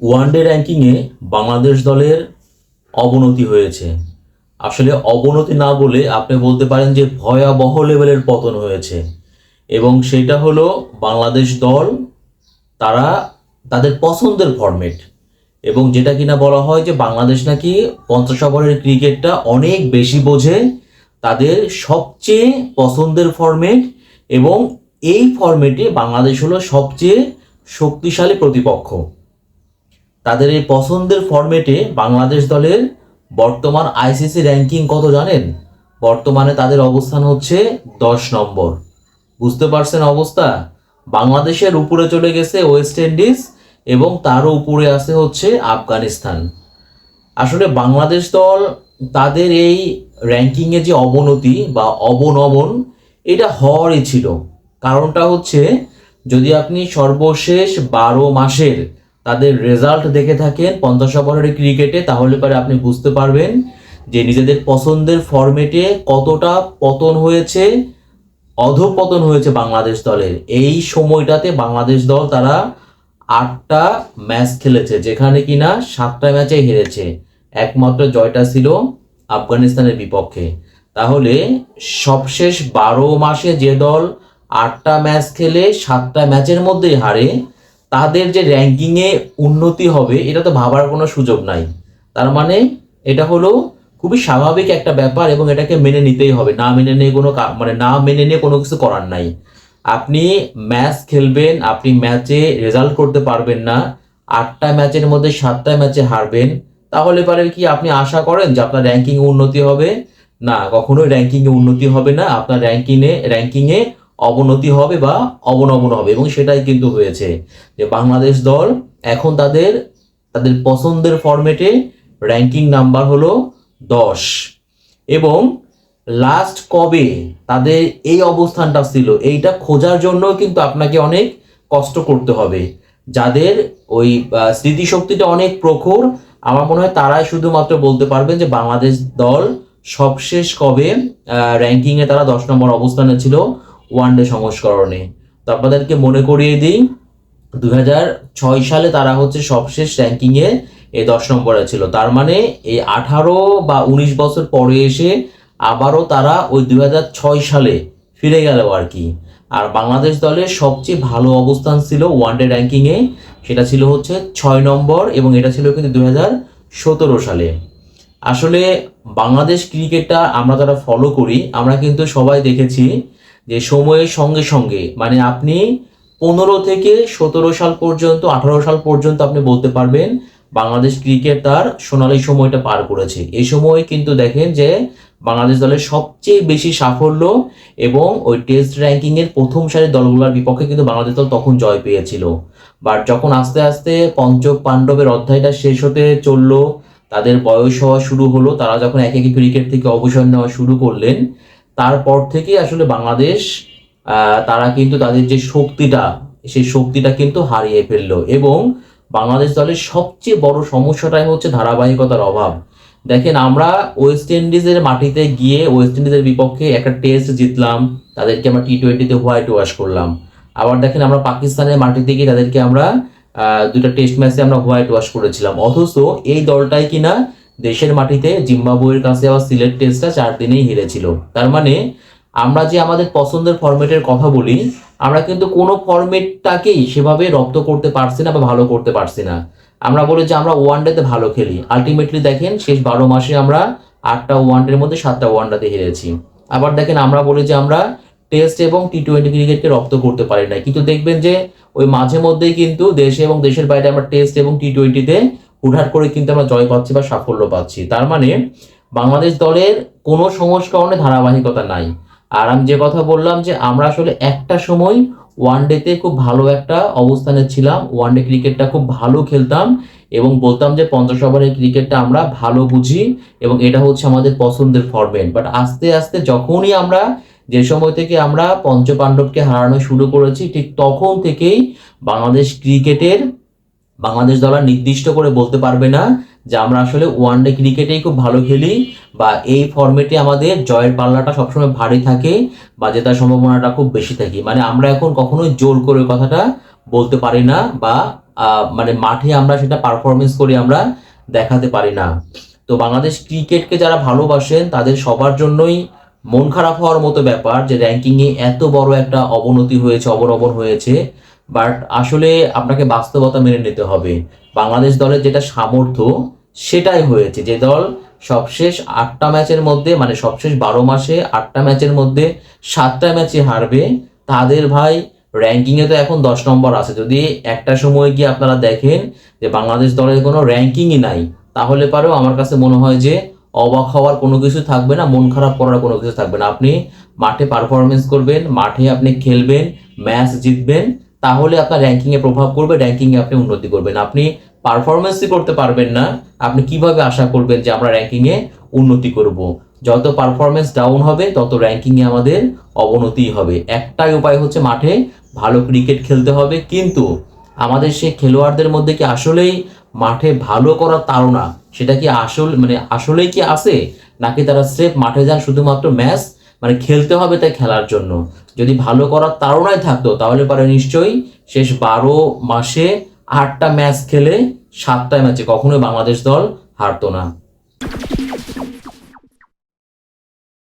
One day র্যাঙ্কিংয়ে বাংলাদেশ দলের অবনতি হয়েছে। আসলে অবনতি না বলে আপনি বলতে পারেন যে ভয়াবহ লেভেলের পতন হয়েছে। এবং সেটা হলো বাংলাদেশ দল, তারা তাদের পছন্দের ফরম্যাট এবং যেটা কিনা বলা হয় যে বাংলাদেশ নাকি পঞ্চাশ ওভারের ক্রিকেটটা অনেক বেশি বোঝে তাদের সবচেয়ে পছন্দের ফরম্যাট এবং এই ফরম্যাটে বাংলাদেশ হলো সবচেয়ে শক্তিশালী প্রতিপক্ষ। তাদের এই পছন্দের ফরম্যাটে বাংলাদেশ দলের বর্তমান আইসিসি র্যাঙ্কিং কত জানেন? বর্তমানে তাদের অবস্থান হচ্ছে দশ নম্বর। বুঝতে পারছেন অবস্থা? বাংলাদেশের উপরে চলে গেছে ওয়েস্ট ইন্ডিজ এবং তারও উপরে আছে হচ্ছে আফগানিস্তান। আসলে বাংলাদেশ দল তাদের এই র্যাঙ্কিংয়ে যে অবনতি বা অবনমন, এটা হওয়ারই ছিল। কারণটা হচ্ছে যদি আপনি সর্বশেষ বারো মাসের তাদের রেজাল্ট দেখে থাকেন পঞ্চাশ ওভারের ক্রিকেটে তাহলে পরে আপনি বুঝতে পারবেন যে নিজেদের পছন্দের ফরম্যাটে কতটা পতন হয়েছে, অধপতন হয়েছে বাংলাদেশ দলের। এই সময়টাতে বাংলাদেশ দল তারা আটটা ম্যাচ খেলেছে, যেখানে কিনা সাতটা ম্যাচে হেরেছে। একমাত্র জয়টা ছিল আফগানিস্তানের বিপক্ষে। তাহলে সবশেষ বারো মাসে যে দল আটটা ম্যাচ খেলে সাতটা ম্যাচের মধ্যেই হারে তাদের যে র্যাঙ্কিংয়ে উন্নতি হবে, এটা তো ভাবার কোনো সুযোগ নাই। তার মানে এটা হলো খুবই স্বাভাবিক একটা ব্যাপার এবং এটাকে মেনে নিতেই হবে। না মেনে নিয়ে কোনো মানে না মেনে নিয়ে কোনো কিছু করার নাই। আপনি ম্যাচ খেলবেন, আপনি ম্যাচে রেজাল্ট করতে পারবেন না। আটটা ম্যাচের মধ্যে সাতটা ম্যাচে হারবেন। তাহলে পারে কি আপনি আশা করেন যে আপনার র্যাঙ্কিংয়ে উন্নতি হবে? না, কখনোই র্যাঙ্কিংয়ে উন্নতি হবে না। আপনার র্যাঙ্কিংয়ে র্যাঙ্কিংয়ে অবনতি হবে বা অবনমন হবে। এবং সেটাই কিন্তু হয়েছে যে বাংলাদেশ দল এখন তাদের তাদের পছন্দের ফরম্যাটে র্যাঙ্কিং নাম্বার হলো দশ। এবং লাস্ট কবে তাদের এই অবস্থানটা ছিল, এইটা খোঁজার জন্য কিন্তু আপনাকে অনেক কষ্ট করতে হবে। যাদের ওই স্মৃতিশক্তিটা অনেক প্রখর, আমার মনে হয় তারাই শুধুমাত্র বলতে পারবেন যে বাংলাদেশ দল সবশেষ কবে র্যাঙ্কিংয়ে তারা দশ নম্বর অবস্থানে ছিল। ওয়ানডে সংস্করণে। তো আপনাদেরকে মনে করিয়ে দিই, দুই ছয় সালে তারা হচ্ছে সবশেষ র্যাঙ্কিংয়ে এই দশ নম্বরে ছিল। তার মানে এই আঠারো বা উনিশ বছর পরে এসে আবারও তারা ওই দুই ছয় সালে ফিরে গেল আর কি। আর বাংলাদেশ দলের সবচেয়ে ভালো অবস্থান ছিল ওয়ানডে র্যাঙ্কিংয়ে সেটা ছিল হচ্ছে ছয় নম্বর এবং এটা ছিল কিন্তু দুই সতেরো সালে। আসলে বাংলাদেশ ক্রিকেটটা আমরা যারা ফলো করি, আমরা কিন্তু সবাই দেখেছি যে সময়ের সঙ্গে সঙ্গে মানে আপনি পনেরো থেকে সতেরো সাল পর্যন্ত, আঠারো সাল পর্যন্ত আপনি বলতে পারবেন, বাংলাদেশ ক্রিকেট তার সোনালী সময়টা পার করেছে। এই সময় কিন্তু দেখেন যে বাংলাদেশ দলের সবচেয়ে বেশি সাফল্য এবং ওই টেস্ট র্যাঙ্কিংয়ের প্রথম সারির দলগুলোর বিপক্ষে কিন্তু বাংলাদেশ দল তখন জয় পেয়েছিল। বাট যখন আস্তে আস্তে পঞ্চক পাণ্ডবের অধ্যায়টা শেষ হতে চলল, তাদের বয়স হওয়া শুরু হলো, তারা যখন এক একে ক্রিকেট থেকে অবসর নেওয়া শুরু করলেন তারপর থেকে আসলে বাংলাদেশ তারা কিন্তু তাদের যে শক্তিটা, সেই শক্তিটা কিন্তু হারিয়ে ফেলল। এবং বাংলাদেশ দলের সবচেয়ে বড় সমস্যাটাই হচ্ছে ধারাবাহিকতার অভাব। দেখেন, আমরা ওয়েস্ট ইন্ডিজের মাটিতে গিয়ে ওয়েস্ট ইন্ডিজের বিপক্ষে একটা টেস্ট জিতলাম, তাদেরকে আমরা টি টোয়েন্টিতে হোয়াইট ওয়াশ করলাম। আবার দেখেন, আমরা পাকিস্তানের মাটিতে গিয়ে তাদেরকে আমরা দুইটা টেস্ট ম্যাচে আমরা হোয়াইট ওয়াশ করেছিলাম। অথচ এই দলটাই কিনা দেশের মাটিতে জিম্বাবুয়ের কাছে আবার সিলেট টেস্টটা চার দিনেই হেরেছিল। তার মানে আমরা যে আমাদের পছন্দের ফরম্যাটের কথা বলি, আমরা কিন্তু কোনো ফরম্যাটটাকেই সেভাবে রপ্ত করতে পারছি না বা ভালো করতে পারছি না। আমরা বলি যে আমরা ওয়ান ওয়ানডেতে ভালো খেলি। আলটিমেটলি দেখেন, শেষ বারো মাসে আমরা আটটা ওয়ানডের মধ্যে সাতটা ওয়ানডাতে হেরেছি। আবার দেখেন, আমরা বলি যে আমরা টেস্ট এবং টি টোয়েন্টি ক্রিকেটকে রপ্ত করতে পারি না কিন্তু দেখবেন যে ওই মাঝে মধ্যেই কিন্তু দেশে এবং দেশের বাইরে আমরা টেস্ট এবং টি টোয়েন্টিতে হুটহাট করে কিন্তু আমরা জয় পাচ্ছি বা সাফল্য পাচ্ছি। তার মানে বাংলাদেশ দলের কোনো সংস্করণে ধারাবাহিকতা নাই। আর আমি যে কথা বললাম যে আমরা আসলে একটা সময় ওয়ান ডেতে খুব ভালো একটা অবস্থানে ছিলাম ওয়ান ডে ক্রিকেটটা খুব ভালো খেলতাম এবং বলতাম যে পঞ্চাশ ওভারের ক্রিকেটটা আমরা ভালো বুঝি এবং এটা হচ্ছে আমাদের পছন্দের ফরম্যাট বাট আস্তে আস্তে যখনই আমরা যে সময় থেকে আমরা পঞ্চপাণ্ডবকে হারানো শুরু করেছি, ঠিক তখন থেকেই বাংলাদেশ ক্রিকেটের বাংলাদেশ দল নির্দিষ্ট করে বলতে পারবে না যে আমরা আসলে ওয়ান ডে ক্রিকেটেই খুব ভালো খেলি বা এই ফরম্যাটে আমাদের জয়ের পাল্লাটা সবসময় ভারী থাকে বা জেতার সম্ভাবনাটা খুব বেশি থাকে। মানে আমরা এখন কখনোই জোর করে কথাটা বলতে পারি না বা মানে মাঠে আমরা সেটা পারফরমেন্স করে আমরা দেখাতে পারি না। তো বাংলাদেশ ক্রিকেটকে যারা ভালোবাসেন, তাদের সবার জন্যই মন খারাপ হওয়ার মতো ব্যাপার যে র্যাঙ্কিংয়ে এত বড় একটা অবনতি হয়েছে, অবনমন হয়েছে। বাট আসলে আপনাকে বাস্তবতা মেনে নিতে হবে। বাংলাদেশ দলের যেটা সামর্থ্য, সেটাই হয়েছে। যে দল সবশেষ আটটা ম্যাচের মধ্যে মানে সবশেষ বারো মাসে আটটা ম্যাচের মধ্যে সাতটা ম্যাচে হারবে। তাদের ভাই র্যাঙ্কিংয়ে তো এখন দশ নম্বর আছে। যদি একটা সময় গিয়ে আপনারা দেখেন যে বাংলাদেশ দলের কোনো র্যাঙ্কিংই নাই, তাহলে পারেও আমার কাছে মনে হয় যে অবাক হওয়ার কোনো কিছু থাকবে না, মন খারাপ করার কোনো কিছু থাকবে না। আপনি মাঠে পারফরমেন্স করবেন, মাঠে আপনি খেলবেন ম্যাচ জিতবেন। তাহলে আপনার র্যাঙ্কিংয়ে প্রভাব পড়বে র্যাঙ্কিংয়ে আপনি উন্নতি করবেন। আপনি পারফরমেন্সই করতে পারবেন না। আপনি কীভাবে আশা করবেন যে আমরা র্যাঙ্কিংয়ে উন্নতি করব? যত পারফরমেন্স ডাউন হবে, তত র্যাঙ্কিংয়ে আমাদের অবনতি হবে। একটাই উপায় হচ্ছে মাঠে ভালো ক্রিকেট খেলতে হবে। কিন্তু আমাদের সেই খেলোয়াড়দের মধ্যে কি আসলেই মাঠে ভালো করার তাড়না? সেটা কি আসল মানে আসলেই কি আছে? নাকি তারা স্রেফ মাঠে যান শুধুমাত্র ম্যাচ মানে খেলতে হবে তাই খেলার জন্য। যদি ভালো করার তাড়নায় থাকতো, তাহলে পরে নিশ্চয়ই শেষ বারো মাসে আটটা ম্যাচ খেলে সাতটা ম্যাচে কখনোই বাংলাদেশ দল হারতো না।